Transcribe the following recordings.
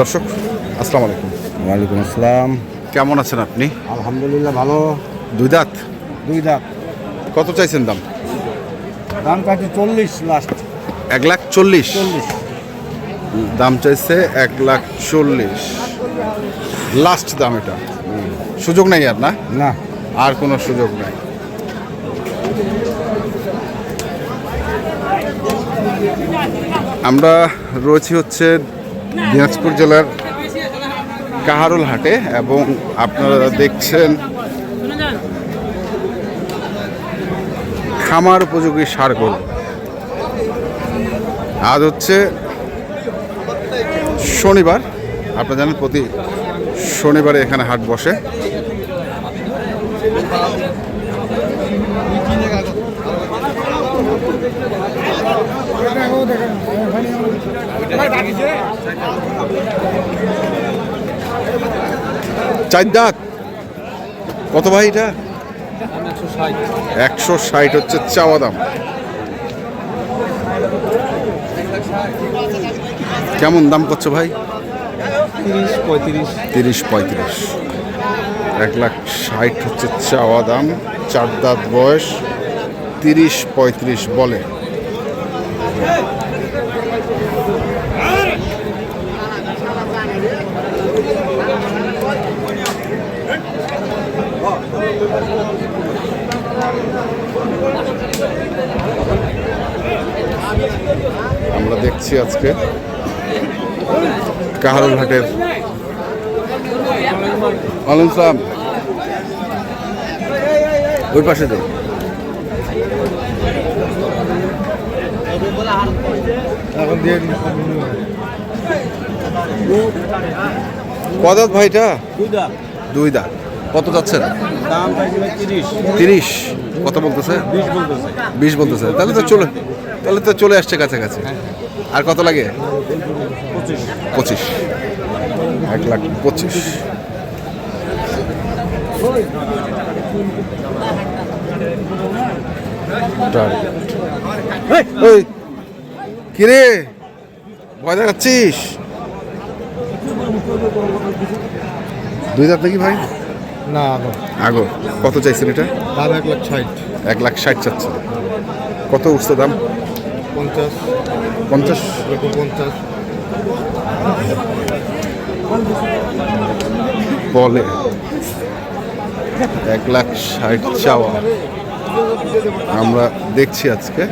দর্শক আসসালামু আলাইকুম। ওয়ালাইকুম আসসালাম। কেমন আছেন আপনি? আলহামদুলিল্লাহ ভালো। দুই দাঁত? দুই দাঁত। কত চাইছেন দাম? দাম কাছে চল্লিশ লাস্ট এক লাখ চল্লিশ। চল্লিশ। দাম চাইছে এক লাখ চল্লিশ। লাস্ট দাম এটা। সুযোগ নাই আর না? না। আর কোনো সুযোগ নাই। আমরা রয়েছি হচ্ছে দিনাজপুর জেলার কাহারুল হাটে এবং আপনারা দেখছেন খামার উপযোগী সার গরু। আজ হচ্ছে শনিবার, আপনারা জানেন প্রতি শনিবারে এখানে হাট বসে। চার দাঁত কত ভাই এটা? একশো ষাট হচ্ছে চাওয়া দাম। কেমন দাম করছ ভাই? তিরিশ পঁয়ত্রিশ। তিরিশ পঁয়ত্রিশ। এক লাখ ষাট হচ্ছে চাওয়া দাম। চার দাঁত বয়স তিরিশ পঁয়ত্রিশ বলে। আমরা দেখছি আজকে কাহারুল হাটের ওয়ালাইকুম সালাম ওই পাশে যাই এখন দিয়ে কদাত ভাইটা দুই দাঁত। দাঁত। কত যাচ্ছেন? দাম তিরিশ। কত বলতেছে? বিশ বলতেছে। তাহলে তো চলে তাহলে তো চলে আসছে কাছাকাছি। আর কত লাগে? পঁচিশ। পঁচিশ। এক লাখ পঁচিশ। ওই কিরে? ভয় দেখাচ্ছিস? দুই দাঁত নাকি ভাই। না আগো। কত চাইছেন এটা? দাম এক লাখ ষাট। এক লাখ ষাট চাচ্ছে কত উঠছে দাম? পঞ্চাশ। পঞ্চাশ? পঞ্চাশ। বলে। এক লাখ ষাট চাওয়া। আমরা দেখছি আজকে।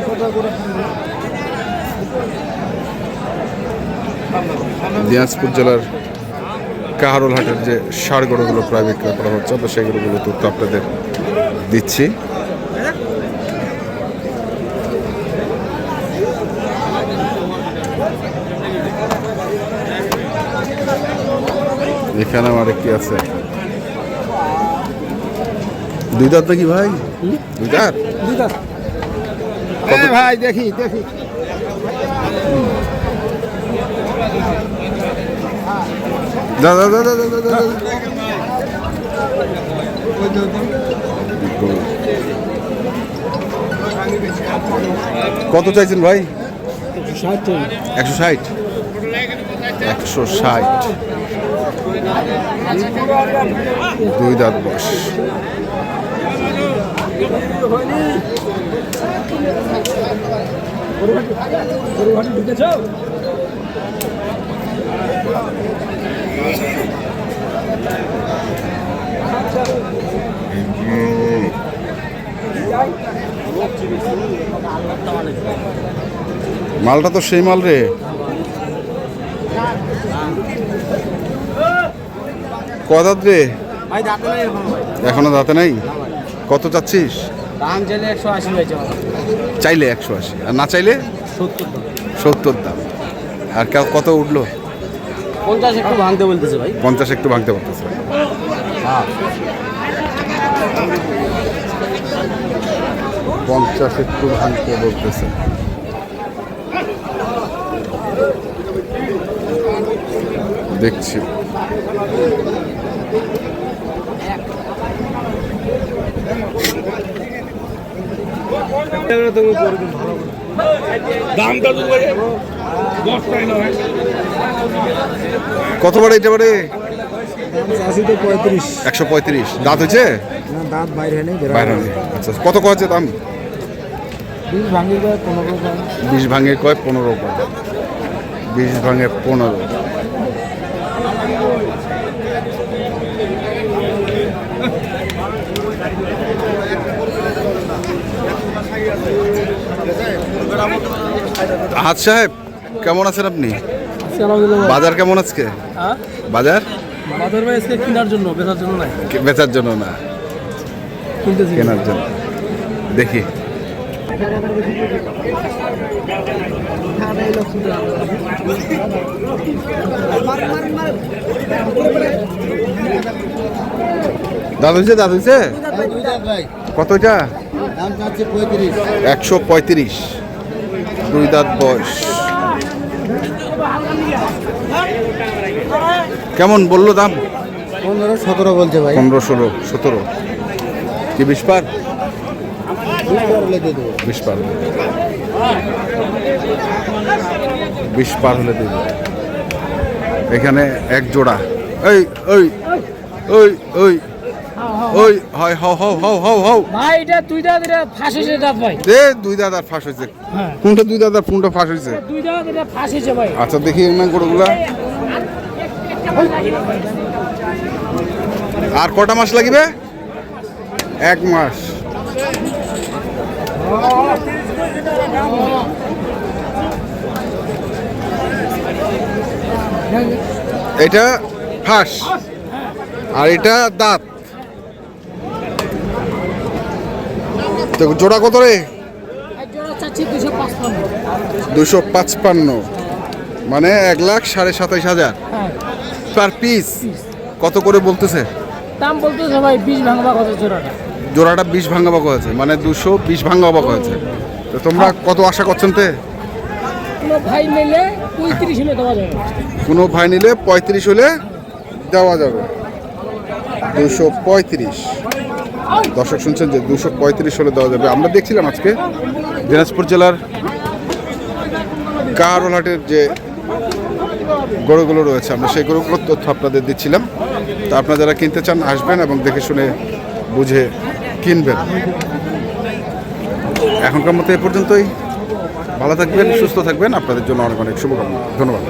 দিনাজপুর জেলার কাহারোল হাটের যে সার গরুগুলো প্রায় বিক্রয় করা হচ্ছে আমরা সেই গরুগুলো তথ্য আপনাদের দিচ্ছি। এখানে আমার কি আছে। দুই দাঁত নাকি ভাই? দুই দাঁত? দুই দাঁত। ভাই দেখি দেখি। দাদা দাদা দাদা দাদা কত চাইছেন ভাই? একশো ষাট। একশো ষাট। দুই দাঁত বস ঢুকেছ মালটা তো সেই মাল রে। কদাত রে? এখনও। দাঁতে নাই? কত চাচ্ছিস? চাইলে একশো আশি আর না চাইলে? সত্তর দাম। আর কত উঠল? পঞ্চাশ একটু ভাঙতে বলতেছে ভাই। পঞ্চাশ একটু ভাঙতে পারতেছে হ্যাঁ। পঞ্চাশ একটু ভাঙতে বলতেছে। দেখছি। কত বারে এটা বারে চাষি তো পঁয়ত্রিশ। একশো পঁয়ত্রিশ। দাঁত হয়েছে? দাঁত বাইরে বাইরে আচ্ছা কত কয়েছে দাম? বিশ ভাঙি যায় পনেরো বিশ ভাঙে কয় পনেরো কয়। বিশ ভাঙে পনেরো। হাত সাহেব কেমন আছেন আপনি? বাজার কেমন আজকে? বাজার? বাজার ভাই আজকে কেনার জন্য বেচার জন্য কে- বেচার জন্য না। কিনতেছি। কেনার জন্য। দেখি। দাদা হয়েছে কত এটা? দাম চাচ্ছে পঁয়ত্রিশ একশো পঁয়ত্রিশ। দুই দাঁত বয়স। কেমন বলল দাম? পনেরো সতেরো বলছে ভাই। পনেরো ষোলো সতেরো। কি বিশ পার? বিশ পার হলে বিশ পার হলে দেবে। এখানে এক জোড়া। ওই ওই ওই ওই ওই হয় হও হও হও হও হও। ভাই এটা দুই এটা ফাঁস হয়েছে দাঁত ভাই। দে দুই দাদার ফাঁস হয়েছে। হ্যাঁ। কোনটা দুই দাদার কোনটা ফাঁস হয়েছে? দুই এটা ফাঁস হয়েছে ভাই। আচ্ছা দেখি না গরুগুলা আর কটা মাস লাগবে? এক মাস। এটা ফাঁস। আর এটা দাঁত। তো জোড়া কত রে? দুশো পাঁচপান্ন। মানে এক লাখ সাড়ে সাতাইশ হাজার। হ্যাঁ। পার পিস কত করে বলতেছে? দাম বলতেছে ভাই বিশ কত জোড়াটা? জোড়াটা বিশ ভাঙা বাক আছে? মানে দুশো বিশ ভাঙ্গা বাক আছে? তো তোমরা কত আশা করছেন তে? ভাই নিলে পঁয়ত্রিশ হলে দেওয়া যাবে। কোনো ভাই নিলে পঁয়ত্রিশ হলে দেওয়া যাবে। দুশো পঁয়ত্রিশ। দর্শক শুনছেন যে দুশো পঁয়ত্রিশ হলে দেওয়া যাবে। আমরা দেখছিলাম আজকে দিনাজপুর জেলার কাহারোলহাটের যে গরুগুলো রয়েছে, আমরা সেই গরুগুলোর তথ্য আপনাদের দিচ্ছিলাম। তা আপনারা যারা কিনতে চান, আসবেন এবং দেখে শুনে বুঝে কিনবেন। এখনকার মতো এ পর্যন্তই। ভালো থাকবেন, সুস্থ থাকবেন। আপনাদের জন্য অনেক অনেক শুভকামনা। ধন্যবাদ।